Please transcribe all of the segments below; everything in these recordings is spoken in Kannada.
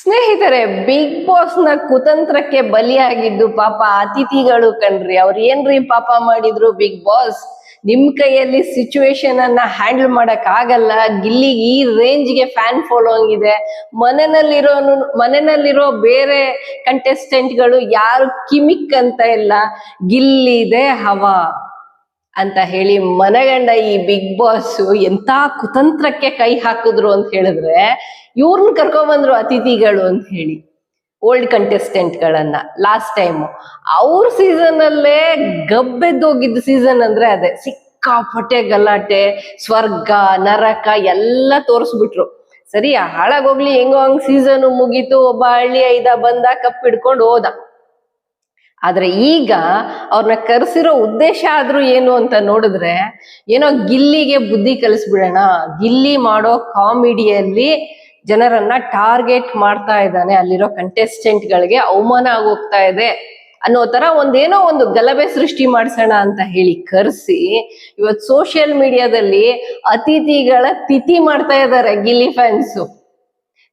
ಸ್ನೇಹಿತರೆ ಬಿಗ್ ಬಾಸ್ನ ಕುತಂತ್ರಕ್ಕೆ ಬಲಿಯಾಗಿದ್ದು ಪಾಪ ಅತಿಥಿಗಳು ಕಣ್ರಿ. ಅವ್ರ ಏನ್ರಿ ಪಾಪ ಮಾಡಿದ್ರು ಬಿಗ್ ಬಾಸ್ ನಿಮ್ ಕೈಯಲ್ಲಿ ಸಿಚುವೇಶನ್ ಅನ್ನ ಹ್ಯಾಂಡಲ್ ಮಾಡಕ್ ಆಗಲ್ಲ ಗಿಲ್ಲಿಗೆ ಈ ರೇಂಜ್ಗೆ ಫ್ಯಾನ್ ಫಾಲೋಯಿಂಗ್ ಇದೆ. ಮನೆಯಲ್ಲಿರೋ ಮನೆಯಲ್ಲಿರೋ ಬೇರೆ ಕಂಟೆಸ್ಟೆಂಟ್ಗಳು ಯಾರು ಕಿಮಿಕ್ ಅಂತ ಇಲ್ಲ. ಗಿಲ್ಲಿದೆ ಹವಾ ಅಂತ ಹೇಳಿ ಮನಗಂಡ ಈ ಬಿಗ್ ಬಾಸ್ ಎಂತ ಕುತಂತ್ರಕ್ಕೆ ಕೈ ಹಾಕಿದ್ರು ಅಂತ ಹೇಳಿದ್ರೆ ಇವ್ರನ್ನ ಕರ್ಕೊಂಬಂದ್ರು ಅತಿಥಿಗಳು ಅಂತ ಹೇಳಿ ಓಲ್ಡ್ ಕಂಟೆಸ್ಟೆಂಟ್ ಗಳನ್ನ ಲಾಸ್ಟ್ ಟೈಮ್ ಅವ್ರ ಸೀಸನ್ ಅಲ್ಲೇ ಗಬ್ಬೆದ್ದೋಗಿದ್ದ ಸೀಸನ್ ಅಂದ್ರೆ ಅದೇ, ಸಿಕ್ಕಾಪಟ್ಟೆ ಗಲಾಟೆ, ಸ್ವರ್ಗ, ನರಕ ಎಲ್ಲ ತೋರಿಸ್ಬಿಟ್ರು. ಸರಿ ಹಾಳಾಗೋಗ್ಲಿ ಹೆಂಗೋ ಹಂಗ್ ಸೀಸನ್ ಮುಗೀತು, ಒಬ್ಬ ಹಳ್ಳಿ ಐದ ಬಂದ, ಕಪ್ ಹಿಡ್ಕೊಂಡು ಹೋದ. ಆದ್ರೆ ಈಗ ಅವ್ರನ್ನ ಕರೆಸಿರೋ ಉದ್ದೇಶ ಆದ್ರೂ ಏನು ಅಂತ ನೋಡಿದ್ರೆ, ಏನೋ ಗಿಲ್ಲಿಗೆ ಬುದ್ಧಿ ಕಲಿಸ್ಬಿಡೋಣ, ಗಿಲ್ಲಿ ಮಾಡೋ ಕಾಮಿಡಿಯಲ್ಲಿ ಜನರನ್ನ ಟಾರ್ಗೆಟ್ ಮಾಡ್ತಾ ಇದ್ದಾನೆ. ಅಲ್ಲಿರೋ ಕಂಟೆಸ್ಟೆಂಟ್ ಗಳಿಗೆ ಅವಮಾನ ಆಗೋಗ್ತಾ ಇದೆ ಅನ್ನೋ ತರ ಒಂದೇನೋ ಒಂದು ಗಲಭೆ ಸೃಷ್ಟಿ ಮಾಡಿಸೋಣ ಅಂತ ಹೇಳಿ ಕರೆಸಿ ಇವತ್ತು ಸೋಷಿಯಲ್ ಮೀಡಿಯಾದಲ್ಲಿ ಅತಿಥಿಗಳ ತಿಥಿ ಮಾಡ್ತಾ ಇದ್ದಾರೆ ಗಿಲ್ಲಿ ಫ್ಯಾನ್ಸು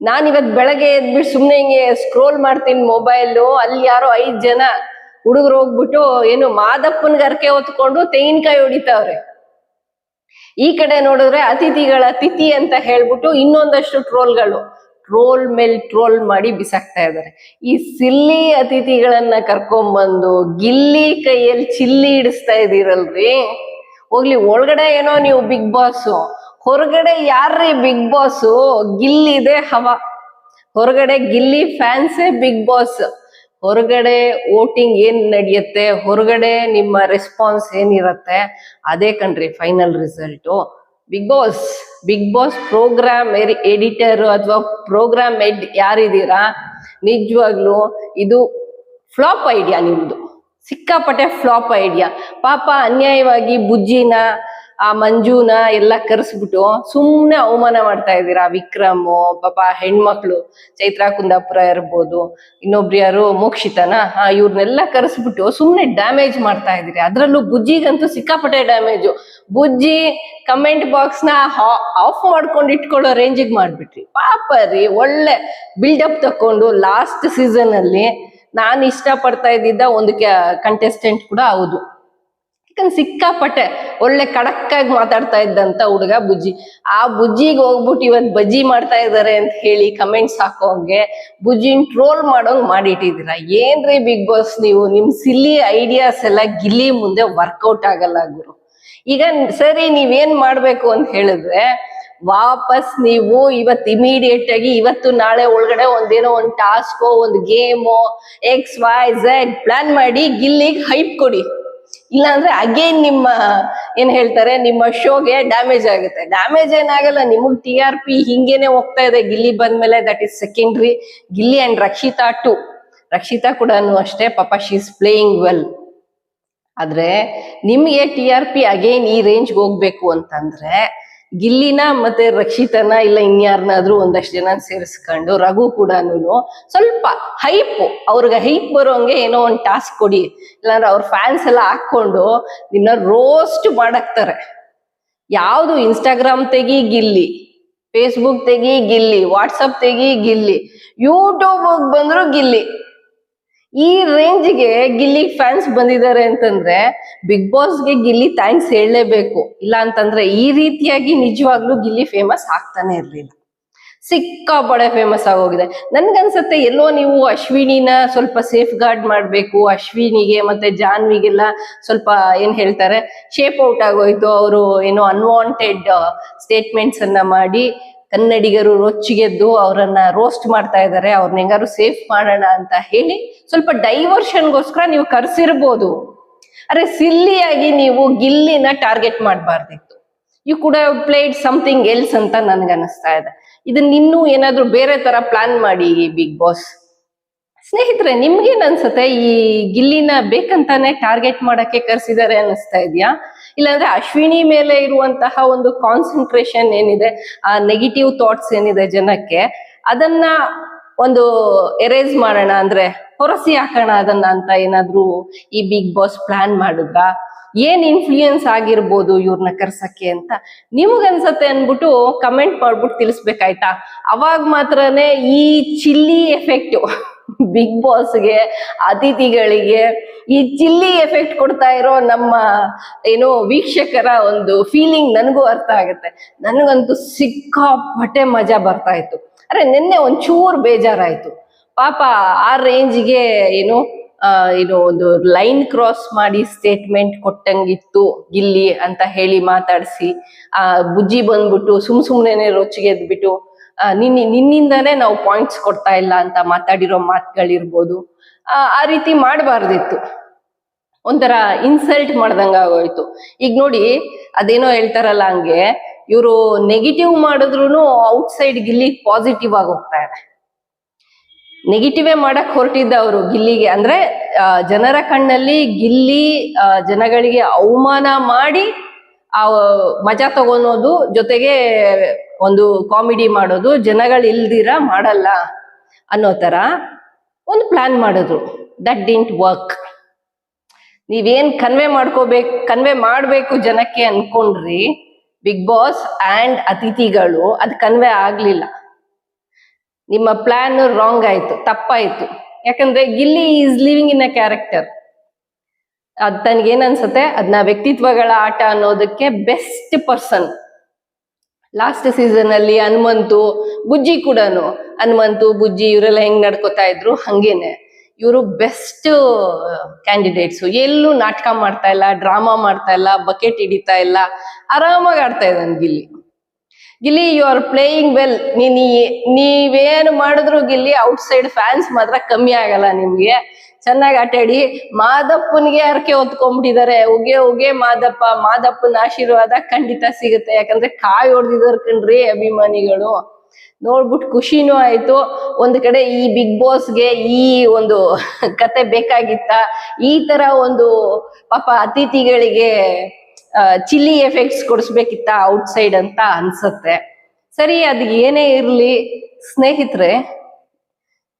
ನಾನ್ ಇವತ್ ಬೆಳಗ್ಗೆ ಎದ್ಬಿಟ್ಟು ಸುಮ್ನೆ ಹಿಂಗೆ ಸ್ಕ್ರೋಲ್ ಮಾಡ್ತೀನಿ ಮೊಬೈಲು ಅಲ್ಲಿ ಯಾರೋ ಐದು ಜನ ಹುಡುಗರು ಹೋಗ್ಬಿಟ್ಟು ಏನು ಮಾದಪ್ಪನ ಗರ್ಕೆ ಹೊತ್ಕೊಂಡು ತೆಂಗಿನಕಾಯಿ ಹೊಡಿತಾವ್ರೆ. ಈ ಕಡೆ ನೋಡಿದ್ರೆ ಅತಿಥಿಗಳ ತಿಥಿ ಅಂತ ಹೇಳ್ಬಿಟ್ಟು ಇನ್ನೊಂದಷ್ಟು ಟ್ರೋಲ್ಗಳು. ಟ್ರೋಲ್ ಮೇಲ್ ಟ್ರೋಲ್ ಮಾಡಿ ಬಿಸಾಕ್ತಾ ಇದ್ದಾರೆ. ಈ ಸಿಲ್ಲಿ ಅತಿಥಿಗಳನ್ನ ಕರ್ಕೊಂಬಂದು ಗಿಲ್ಲಿ ಕೈಯಲ್ಲಿ ಚಿಲ್ಲಿ ಇಡಿಸ್ತಾ ಇದೀರಲ್ರಿ ಹೋಗ್ಲಿ, ಒಳಗಡೆ ಏನೋ ನೀವು ಬಿಗ್ ಬಾಸ್. ಹೊರಗಡೆ ಯಾರ್ರೀ ಬಿಗ್ ಬಾಸ್? ಗಿಲ್ಲಿ ಇದೆ ಹವಾ. ಹೊರಗಡೆ ಗಿಲ್ಲಿ ಫ್ಯಾನ್ಸೇ ಬಿಗ್ ಬಾಸ್. ಹೊರಗಡೆ ವೋಟಿಂಗ್ ಏನ್ ನಡೆಯುತ್ತೆ, ಹೊರಗಡೆ ನಿಮ್ಮ ರೆಸ್ಪಾನ್ಸ್ ಏನಿರುತ್ತೆ, ಅದೇ ಕಣ್ರಿ final result Bigg Boss Bigg Boss program editor ಅಥವಾ ಪ್ರೋಗ್ರಾಮ್ ಎಡ್ ಯಾರಿದ್ದೀರಾ? ನಿಜವಾಗ್ಲು ಇದು ಫ್ಲಾಪ್ ಐಡಿಯಾ ನಿಮ್ದು. ಸಿಕ್ಕಾಪಟ್ಟೆ ಫ್ಲಾಪ್ ಐಡಿಯಾ ಪಾಪ ಅನ್ಯಾಯವಾಗಿ ಬುಜ್ಜಿನ ಆ ಮಂಜುನ ಎಲ್ಲ ಕರೆಸ್ಬಿಟ್ಟು ಸುಮ್ನೆ ಅವಮಾನ ಮಾಡ್ತಾ ಇದ್ದೀರಾ? ವಿಕ್ರಮ್, ಪಾಪ ಹೆಣ್ಮಕ್ಳು, ಚೈತ್ರಾ ಕುಂದಾಪುರ ಇರ್ಬೋದು, ಇನ್ನೊಬ್ರು ಯಾರು ಮೋಕ್ಷಿತನ? ಆ ಇವ್ರನ್ನೆಲ್ಲ ಕರೆಸ್ಬಿಟ್ಟು ಸುಮ್ನೆ ಡ್ಯಾಮೇಜ್ ಮಾಡ್ತಾ ಇದ್ದೀರಿ. ಅದ್ರಲ್ಲೂ ಬುಜ್ಜಿಗಂತೂ ಸಿಕ್ಕಾಪಟ್ಟೆ ಡ್ಯಾಮೇಜು ಬುಜ್ಜಿ ಕಮೆಂಟ್ ಬಾಕ್ಸ್ನ ಆಫ್ ಮಾಡ್ಕೊಂಡು ಇಟ್ಕೊಳ್ಳೋ ರೇಂಜಿಗೆ ಮಾಡ್ಬಿಟ್ರಿ. ಪಾಪ ರೀ, ಒಳ್ಳೆ ಬಿಲ್ಡಪ್ ತಕೊಂಡು ಲಾಸ್ಟ್ ಸೀಸನ್ ಅಲ್ಲಿ ನಾನು ಇಷ್ಟ ಪಡ್ತಾ ಇದ್ದಿದ್ದ ಒಂದು ಕಂಟೆಸ್ಟೆಂಟ್ ಕೂಡ ಹೌದು. ಯಾಕಂದ್ರೆ ಸಿಕ್ಕಾಪಟ್ಟೆ ಒಳ್ಳೆ ಕಡಕ್ಕಾಗಿ ಮಾತಾಡ್ತಾ ಇದ್ದಂತ ಹುಡುಗ ಬುಜ್ಜಿ. ಆ ಬುಜ್ಜಿಗೆ ಹೋಗ್ಬಿಟ್ಟು ಇವತ್ ಬಜ್ಜಿ ಮಾಡ್ತಾ ಇದಾರೆ ಅಂತ ಹೇಳಿ ಕಮೆಂಟ್ಸ್ ಹಾಕೋಂಗೆ ಬುಜ್ಜಿನ್ ಟ್ರೋಲ್ ಮಾಡೋಂಗ್ ಮಾಡಿಟ್ಟಿದ್ದೀರಾ ಏನ್ರಿ ಬಿಗ್ ಬಾಸ್ ನೀವು? ನಿಮ್ ಸಿಲ್ಲಿ ಐಡಿಯಾಸ್ ಎಲ್ಲ ಗಿಲ್ಲಿ ಮುಂದೆ ವರ್ಕೌಟ್ ಆಗಲ್ಲ ಗುರು. ಈಗ ಸರಿ, ನೀವೇನ್ ಮಾಡ್ಬೇಕು ಅಂತ ಹೇಳಿದ್ರೆ ವಾಪಸ್ ನೀವು ಇವತ್ ಇಮಿಡಿಯೇಟ್ ಆಗಿ ಇವತ್ತು ನಾಳೆ ಒಳಗಡೆ ಒಂದೇನೋ ಒಂದ್ ಟಾಸ್ಕೋ ಒಂದ್ ಗೇಮೋ ಎಕ್ಸ್ ವೈ ಝೆಡ್ ಪ್ಲಾನ್ ಮಾಡಿ ಗಿಲ್ಲಿಗೆ ಹೈಪ್ ಕೊಡಿ. ಇಲ್ಲಾಂದ್ರೆ ಅಗೇನ್ ನಿಮ್ಮ, ಏನ್ ಹೇಳ್ತಾರೆ, ನಿಮ್ಮ ಶೋಗೆ ಡ್ಯಾಮೇಜ್ ಆಗುತ್ತೆ. ಡ್ಯಾಮೇಜ್ ಏನಾಗಲ್ಲ, ನಿಮಗ್ ಟಿ ಆರ್ ಪಿ ಹಿಂಗೇನೆ ಹೋಗ್ತಾ ಇದೆ. ಗಿಲ್ಲಿ ಬಂದ್ಮೇಲೆ that is secondary Gilli and Rakshita to Rakshita ಕೂಡ ಅಷ್ಟೇ ಪಾಪ ಶಿ ಇಸ್ ಪ್ಲೇಯಿಂಗ್ ವೆಲ್ ಆದ್ರೆ ನಿಮ್ಗೆ ಟಿ ಆರ್ ಪಿ ಅಗೇನ್ ಈ ರೇಂಜ್ಗೆ ಹೋಗ್ಬೇಕು ಅಂತಂದ್ರೆ ಗಿಲ್ಲಿನ ಮತ್ತೆ ರಕ್ಷಿತನ ಇಲ್ಲ ಇನ್ಯಾರನ್ನಾದ್ರೂ ಒಂದಷ್ಟು ಜನ ಸೇರಿಸ್ಕೊಂಡು, ರಘು ಕೂಡ ಸ್ವಲ್ಪ ಹೈಪ್ ಅವ್ರಿಗೆ ಹೈಪ್ ಬರೋಂಗೆ ಏನೋ ಒಂದು ಟಾಸ್ಕ್ ಕೊಡಿ. ಇಲ್ಲಾಂದ್ರೆ ಅವ್ರ ಫ್ಯಾನ್ಸ್ ಎಲ್ಲ ಹಾಕೊಂಡು ನಿನ್ನ ರೋಸ್ಟ್ ಮಾಡಾಕ್ತಾರೆ. ಯಾವುದು ಇನ್ಸ್ಟಾಗ್ರಾಮ್ ತೆಗಿ ಗಿಲ್ಲಿ ಫೇಸ್ಬುಕ್ ತೆಗಿ ಗಿಲ್ಲಿ ವಾಟ್ಸಪ್ ತೆಗಿ ಗಿಲ್ಲಿ ಯೂಟ್ಯೂಬ್ ಬಂದ್ರು ಗಿಲ್ಲಿ. ಈ ರೇಂಜ್ಗೆ ಗಿಲ್ಲಿ ಫ್ಯಾನ್ಸ್ ಬಂದಿದ್ದಾರೆ ಅಂತಂದ್ರೆ ಬಿಗ್ ಬಾಸ್ಗೆ ಗಿಲ್ಲಿ ಥ್ಯಾಂಕ್ಸ್ ಹೇಳಲೇಬೇಕು. ಇಲ್ಲ ಅಂತಂದ್ರೆ ಈ ರೀತಿಯಾಗಿ ನಿಜವಾಗ್ಲೂ ಗಿಲ್ಲಿ ಫೇಮಸ್ ಆಗ್ತಾನೆ ಇರ್ಲಿಲ್ಲ. ಸಿಕ್ಕಾಪಡೆ ಫೇಮಸ್ ಆಗೋಗಿದೆ. ನನ್ಗನ್ಸತ್ತೆ, ಎಲ್ಲೋ ನೀವು ಅಶ್ವಿನಿನ ಸ್ವಲ್ಪ ಸೇಫ್ ಗಾರ್ಡ್ ಮಾಡ್ಬೇಕು. ಅಶ್ವಿನಿಗೆ ಮತ್ತೆ ಜಾನ್ವಿಗೆಲ್ಲ ಸ್ವಲ್ಪ ಏನ್ ಹೇಳ್ತಾರೆ ಶೇಪ್ ಔಟ್ ಆಗೋಯ್ತು. ಅವರು ಏನೋ ಅನ್ವಾಂಟೆಡ್ ಸ್ಟೇಟ್ಮೆಂಟ್ಸ್ ಅನ್ನ ಮಾಡಿ ಕನ್ನಡಿಗರು ರೊಚ್ಚಿಗೆದ್ದು ಅವರನ್ನ ರೋಸ್ಟ್ ಮಾಡ್ತಾ ಇದ್ದಾರೆ ಅವ್ರನ್ನ ಹೆಂಗಾರು ಸೇಫ್ ಮಾಡೋಣ ಅಂತ ಹೇಳಿ ಸ್ವಲ್ಪ ಡೈವರ್ಷನ್ಗೋಸ್ಕರ ನೀವು ಕರ್ಸಿರ್ಬೋದು. ಅರೆ ಸಿಲ್ಲಿಯಾಗಿ ನೀವು ಗಿಲ್ಲಿನ ಟಾರ್ಗೆಟ್ ಮಾಡಬಾರ್ದಿತ್ತು. ಯು ಕೂಡ ಪ್ಲೇಡ್ ಸಮಥಿಂಗ್ ಎಲ್ಸ್ ಅಂತ ನನ್ಗನ್ನಿಸ್ತಾ ಇದೆ. ಇದನ್ನ ಇನ್ನೂ ಏನಾದ್ರೂ ಬೇರೆ ತರ ಪ್ಲಾನ್ ಮಾಡಿ ಬಿಗ್ ಬಾಸ್ ಸ್ನೇಹಿತರೆ, ನಿಮ್ಗೇನ್ ಅನ್ಸುತ್ತೆ? ಈ ಗಿಲ್ಲಿನ ಬೇಕಂತಾನೆ ಟಾರ್ಗೆಟ್ ಮಾಡಕ್ಕೆ ಕರ್ಸಿದ್ದಾರೆ ಅನಿಸ್ತಾ ಇದೆಯಾ? ಇಲ್ಲಾಂದ್ರೆ ಅಶ್ವಿನಿ ಮೇಲೆ ಇರುವಂತಹ ಒಂದು ಕಾನ್ಸಂಟ್ರೇಷನ್ ಏನಿದೆ, ಆ ನೆಗೆಟಿವ್ ಥಾಟ್ಸ್ ಏನಿದೆ ಜನಕ್ಕೆ, ಅದನ್ನ ಒಂದು ಎರೇಸ್ ಮಾಡೋಣ ಅಂದ್ರೆ ಹೊರಸಿ ಹಾಕೋಣ ಅದನ್ನ ಅಂತ ಏನಾದ್ರು ಈ ಬಿಗ್ ಬಾಸ್ ಪ್ಲಾನ್ ಮಾಡಿದ್ರ? ಏನ್ ಇನ್ಫ್ಲೂಯೆನ್ಸ್ ಆಗಿರ್ಬೋದು ಇವ್ರನ್ನ ಕರ್ಸಕ್ಕೆ ಅಂತ ನಿಮಗನ್ಸತ್ತೆ ಅನ್ಬಿಟ್ಟು ಕಮೆಂಟ್ ಮಾಡ್ಬಿಟ್ಟು ತಿಳಿಸ್ಬೇಕಾಯ್ತಾ? ಅವಾಗ ಮಾತ್ರನೇ ಈ ಚಿಲ್ಲಿ ಎಫೆಕ್ಟ್ ಬಿಗ್ ಬಾಸ್ಗೆ ಅತಿಥಿಗಳಿಗೆ ಈ ಚಿಲ್ಲಿ ಎಫೆಕ್ಟ್ ಕೊಡ್ತಾ ಇರೋ ನಮ್ಮ ಏನು ವೀಕ್ಷಕರ ಒಂದು ಫೀಲಿಂಗ್ ನನಗೂ ಅರ್ಥ ಆಗುತ್ತೆ. ನನಗಂತೂ ಸಿಕ್ಕಾಪಟ್ಟೆ ಮಜಾ ಬರ್ತಾ ಇತ್ತು. ಅರೆ ನಿನ್ನೆ ಒಂಚೂರು ಬೇಜಾರಾಯ್ತು. ಪಾಪ ಆ ರೇಂಜ್ಗೆ ಏನು ಏನು ಒಂದು ಲೈನ್ ಕ್ರಾಸ್ ಮಾಡಿ ಸ್ಟೇಟ್ಮೆಂಟ್ ಕೊಟ್ಟಂಗಿತ್ತು ಗಿಲ್ಲಿ ಅಂತ ಹೇಳಿ ಮಾತಾಡಿಸಿ ಆ ಬುಜ್ಜಿ ಬಂದ್ಬಿಟ್ಟು ಸುಮ್ ಸುಮ್ನೆ ರೊಚ್ಚಿಗೆ ಎದ್ಬಿಟ್ಟು ಆ, ನಿನ್ನ ನಿನ್ನಿಂದಾನೇ ನಾವು ಪಾಯಿಂಟ್ಸ್ ಕೊಡ್ತಾ ಇಲ್ಲ ಅಂತ ಮಾತಾಡಿರೋ ಮಾತುಗಳಿರ್ಬೋದು. ಆ ಆ ರೀತಿ ಮಾಡಬಾರ್ದಿತ್ತು. ಒಂಥರ ಇನ್ಸಲ್ಟ್ ಮಾಡ್ದಂಗೆ ಆಗೋಯ್ತು. ಈಗ ನೋಡಿ, ಅದೇನೋ ಹೇಳ್ತಾರಲ್ಲ ಹಂಗೆ, ಇವರು ನೆಗೆಟಿವ್ ಮಾಡಿದ್ರು ಔಟ್ ಸೈಡ್ ಗಿಲ್ಲಿ ಪಾಸಿಟಿವ್ ಆಗಿ ಹೋಗ್ತಾ ಇದೆ ನೆಗೆಟಿವೇ ಮಾಡಕ್ ಹೊರಟಿದ್ದ ಅವರು ಗಿಲ್ಲಿಗೆ ಅಂದ್ರೆ ಜನರ ಕಣ್ಣಲ್ಲಿ ಗಿಲ್ಲಿ ಜನಗಳಿಗೆ ಅವಮಾನ ಮಾಡಿ ಆ, ಮಜಾ ತಗೊಳೋದು ಜೊತೆಗೆ ಒಂದು ಕಾಮಿಡಿ ಮಾಡೋದು ಜನಗಳು ಇಲ್ದಿರ ಮಾಡಲ್ಲ ಅನ್ನೋ ತರ ಒಂದು ಪ್ಲಾನ್ ಮಾಡಿದ್ರು ದಟ್ ಡಿಂಟ್ ವರ್ಕ್ ನೀವೇನ್ ಕನ್ವೆ ಮಾಡ್ಕೋಬೇಕು ಕನ್ವೆ ಮಾಡಬೇಕು ಜನಕ್ಕೆ ಅನ್ಕೊಂಡ್ರಿ ಬಿಗ್ ಬಾಸ್ ಅಂಡ್ ಅತಿಥಿಗಳು ಅದು ಕನ್ವೆ ಆಗ್ಲಿಲ್ಲ. ನಿಮ್ಮ ಪ್ಲಾನ್ ರಾಂಗ್ ಆಯ್ತು, ತಪ್ಪಾಯ್ತು. ಯಾಕಂದ್ರೆ Gilli is living in a character ಅದ್ ತನ್ಗೇನ್ ಅನ್ಸುತ್ತೆ? ಅದ್ನ ವ್ಯಕ್ತಿತ್ವಗಳ ಆಟ ಅನ್ನೋದಕ್ಕೆ ಬೆಸ್ಟ್ ಪರ್ಸನ್ ಲಾಸ್ಟ್ ಸೀಸನ್ ಅಲ್ಲಿ ಹನುಮಂತು, ಬುಜ್ಜಿ ಕೂಡನು. ಹನುಮಂತು, ಬುಜ್ಜಿ ಇವರೆಲ್ಲ ಹೆಂಗ್ ನಡ್ಕೋತಾ ಇದ್ರು? ಹಂಗೇನೆ. ಇವರು ಬೆಸ್ಟ್ ಕ್ಯಾಂಡಿಡೇಟ್ಸ್ ಎಲ್ಲೂ ನಾಟಕ ಮಾಡ್ತಾ ಇಲ್ಲ ಡ್ರಾಮಾ ಮಾಡ್ತಾ ಇಲ್ಲ, ಬಕೆಟ್ ಹಿಡಿತಾ ಇಲ್ಲ. ಆರಾಮಾಗಿ ಆಡ್ತಾ ಇದ್ದಾನೆ Gilli. Gilli you are playing well ನೀನ್ ನೀವೇನು ಮಾಡಿದ್ರು ಗಿಲ್ಲಿ ಔಟ್ ಸೈಡ್ ಫ್ಯಾನ್ಸ್ ಮಾತ್ರ ಕಮ್ಮಿ ಆಗಲ್ಲ ನಿಮ್ಗೆ. ಚೆನ್ನಾಗಿ ಆಟಾಡಿ ಮಾದಪ್ಪನ್ಗೆ ಹರಕೆ ಹೊತ್ಕೊಂಡ್ಬಿಟ್ಟಿದ್ದಾರೆ ಉಗೆ ಉಗೆ ಮಾದಪ್ಪ, ಮಾದಪ್ಪನ ಆಶೀರ್ವಾದ ಖಂಡಿತ ಸಿಗುತ್ತೆ. ಯಾಕಂದ್ರೆ ಕಾಯಿ ಹೊಡೆದಿದ್ದಾರೆ ಕಣ್ರಿ ಅಭಿಮಾನಿಗಳು. ನೋಡ್ಬಿಟ್ಟು ಖುಷಿನೂ ಆಯ್ತು. ಒಂದ್ ಕಡೆ ಈ ಬಿಗ್ ಬಾಸ್ಗೆ ಈ ಒಂದು ಕತೆ ಬೇಕಾಗಿತ್ತ. ಈ ತರ ಒಂದು ಪಾಪ ಅತಿಥಿಗಳಿಗೆ ಚಿಲ್ಲಿ ಎಫೆಕ್ಟ್ಸ್ ಕೊಡಿಸ್ಬೇಕಿತ್ತ ಔಟ್ ಸೈಡ್ ಅಂತ ಅನ್ಸತ್ತೆ. ಸರಿ ಅದ್ ಏನೇ ಇರ್ಲಿ, ಸ್ನೇಹಿತರೆ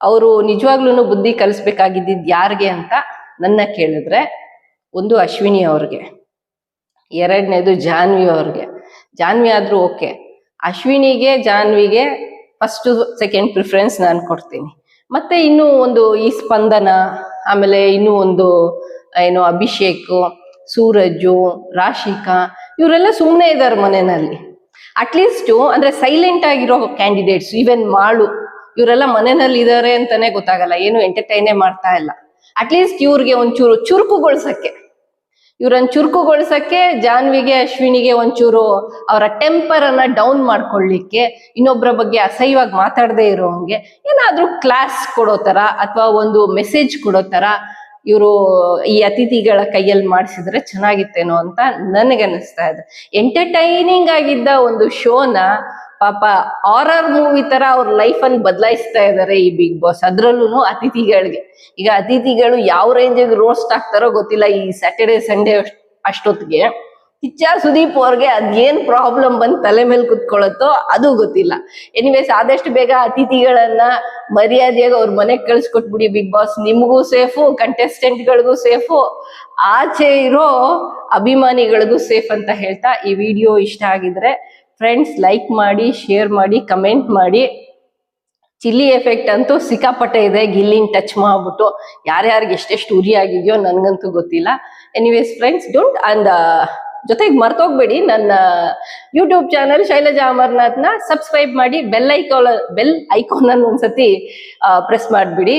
ಅವರು ನಿಜವಾಗ್ಲೂ ಬುದ್ಧಿ ಕಲಿಸ್ಬೇಕಾಗಿದ್ದಿದ್ ಯಾರಿಗೆ ಅಂತ ನನ್ನ ಕೇಳಿದ್ರೆ ಒಂದು ಅಶ್ವಿನಿ ಅವ್ರಿಗೆ, ಎರಡನೇದು ಜಾನ್ವಿ ಅವ್ರಿಗೆ. ಜಾನ್ವಿ ಆದ್ರೂ ಓಕೆ. ಅಶ್ವಿನಿಗೆ, ಜಾನ್ವಿಗೆ ಫಸ್ಟ್ ಸೆಕೆಂಡ್ ಪ್ರಿಫರೆನ್ಸ್ ನಾನು ಕೊಡ್ತೀನಿ. ಮತ್ತೆ ಇನ್ನು ಒಂದು ಈ ಸ್ಪಂದನ, ಆಮೇಲೆ ಇನ್ನೂ ಒಂದು, ಏನು ಅಭಿಷೇಕ್, ಸೂರಜು, ರಾಶಿಕಾ, ಇವರೆಲ್ಲ ಸುಮ್ಮನೆ ಇದ್ದಾರೆ ಮನೆಯಲ್ಲಿ. ಅಟ್ಲೀಸ್ಟು ಅಂದ್ರೆ ಸೈಲೆಂಟ್ ಆಗಿರೋ ಕ್ಯಾಂಡಿಡೇಟ್ಸ್ ಈವನ್ ಮಾಳು. ಇವರೆಲ್ಲ ಮನೆಯಲ್ಲಿ ಇದಾರೆ ಅಂತಾನೆ ಗೊತ್ತಾಗಲ್ಲ, ಏನು ಎಂಟರ್ಟೈನೇ ಮಾಡ್ತಾ ಇಲ್ಲ. ಅಟ್ಲೀಸ್ಟ್ ಇವ್ರಿಗೆ ಒಂಚೂರು ಚುರುಕುಗೊಳಿಸಕ್ಕೆ. ಇವ್ರನ್ನ ಚುರುಕುಗೊಳಿಸಕ್ಕೆ ಜಾನ್ವಿಗೆ, ಅಶ್ವಿನಿಗೆ ಒಂಚೂರು ಅವರ ಟೆಂಪರ್ ಅನ್ನ ಡೌನ್ ಮಾಡ್ಕೊಳ್ಳಿಕ್ಕೆ ಇನ್ನೊಬ್ಬರ ಬಗ್ಗೆ ಅಸಹ್ಯವಾಗಿ ಮಾತಾಡದೆ ಇರೋಂಗೆ ಏನಾದ್ರೂ ಕ್ಲಾಸ್ ಕೊಡೋ ತರ ಅಥವಾ ಒಂದು ಮೆಸೇಜ್ ಕೊಡೋ ತರ ಇವರು ಈ ಅತಿಥಿಗಳ ಕೈಯಲ್ಲಿ ಮಾಡಿಸಿದ್ರೆ ಚೆನ್ನಾಗಿತ್ತೇನೋ ಅಂತ ನನಗನ್ನಿಸ್ತಾ ಇದೆ. ಎಂಟರ್ಟೈನಿಂಗ್ ಆಗಿದ್ದ ಒಂದು ಶೋನ ಪಾಪ ಆರರ್ ಮೂವಿ ತರ ಅವ್ರ ಲೈಫ್ ಅನ್ನು ಬದಲಾಯಿಸ್ತಾ ಇದ್ದಾರೆ ಈ ಬಿಗ್ ಬಾಸ್ ಅದ್ರಲ್ಲೂ ಅತಿಥಿಗಳಿಗೆ. ಈಗ ಅತಿಥಿಗಳು ಯಾವ ರೇಂಜಿಗೆ ರೋಸ್ಟ್ ಆಗ್ತಾರೋ ಗೊತ್ತಿಲ್ಲ ಈ ಸ್ಯಾಟರ್ಡೆ ಸಂಡೇ ಅಷ್ಟೊತ್ತಿಗೆ ಕಿಚ್ಚ ಸುದೀಪ್ ಅವ್ರಿಗೆ ಅದೇನ್ ಪ್ರಾಬ್ಲಮ್ ಬಂದ್ ತಲೆ ಮೇಲೆ ಕುತ್ಕೊಳ್ಳುತ್ತೋ ಅದು ಗೊತ್ತಿಲ್ಲ. ಎನಿವೇಸ್ ಆದಷ್ಟು ಬೇಗ ಅತಿಥಿಗಳನ್ನ ಮರ್ಯಾದೆಯಾಗಿ ಅವ್ರ ಮನೆಗೆ ಕಳ್ಸಿಕೊಟ್ಬಿಡಿ ಬಿಗ್ ಬಾಸ್ ನಿಮಗೂ ಸೇಫು ಕಂಟೆಸ್ಟೆಂಟ್ಗಳಿಗೂ ಸೇಫು. ಆಚೆ ಇರೋ ಅಭಿಮಾನಿಗಳಿಗೂ ಸೇಫ್ ಅಂತ ಹೇಳ್ತಾ ಈ ವಿಡಿಯೋ ಇಷ್ಟ ಆಗಿದ್ರೆ ಫ್ರೆಂಡ್ಸ್ ಲೈಕ್ ಮಾಡಿ ಶೇರ್ ಮಾಡಿ ಕಮೆಂಟ್ ಮಾಡಿ. ಚಿಲ್ಲಿ ಎಫೆಕ್ಟ್ ಅಂತೂ ಸಿಕ್ಕಾಪಟ್ಟೆ ಇದೆ, ಗಿಲ್ಲಿನ್ ಟಚ್ ಮಾಡ್ಬಿಟ್ಟು. ಯಾರ್ಯಾರಿಗೆ ಎಷ್ಟೆಷ್ಟು ಉರಿ ಆಗಿದೆಯೋ ನನಗಂತೂ ಗೊತ್ತಿಲ್ಲ. ಎನಿವೇಸ್ ಫ್ರೆಂಡ್ಸ್ ಡೋಂಟ್ ಅಂಡ್ ಜೊತೆಗೆ ಮರ್ತೋಗ್ಬೇಡಿ. ನನ್ನ ಯೂಟ್ಯೂಬ್ ಚಾನಲ್ ಶೈಲಜಾ ಅಮರ್ನಾಥ್ನ ಸಬ್ಸ್ಕ್ರೈಬ್ ಮಾಡಿ. ಬೆಲ್ ಐಕಾನ್ ಬೆಲ್ ಐಕಾನ್ ಅನ್ನು ಒಂದ್ಸತಿ ಪ್ರೆಸ್ ಮಾಡಿಬಿಡಿ.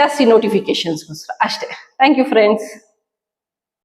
ಜಾಸ್ತಿ ನೋಟಿಫಿಕೇಶನ್ಸ್ಗೋಸ್ಕರ ಅಷ್ಟೇ. Thank you friends